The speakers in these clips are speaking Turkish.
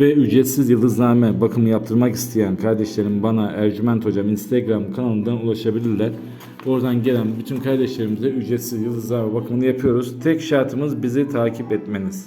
Ve ücretsiz yıldızname bakımı yaptırmak isteyen kardeşlerim bana Ercüment Hocam Instagram kanalından ulaşabilirler. Oradan gelen bütün kardeşlerimize ücretsiz yıldızname bakımını yapıyoruz. Tek şartımız bizi takip etmeniz.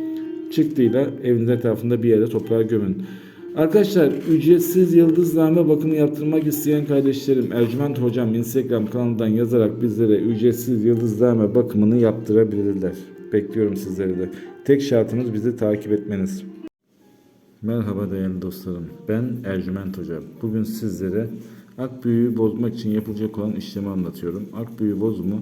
çıktıyla evinizin etrafında bir yere toprağa gömün. Arkadaşlar ücretsiz yıldızname bakımı yaptırmak isteyen kardeşlerim Ercüment Hocam Instagram kanalından yazarak bizlere ücretsiz yıldızname bakımını yaptırabilirler. Bekliyorum sizleri de. Tek şartımız bizi takip etmeniz. Merhaba değerli dostlarım. Ben Ercüment Hoca. Bugün sizlere ak büyüğü bozmak için yapılacak olan işlemi anlatıyorum. Ak büyüğü bozumu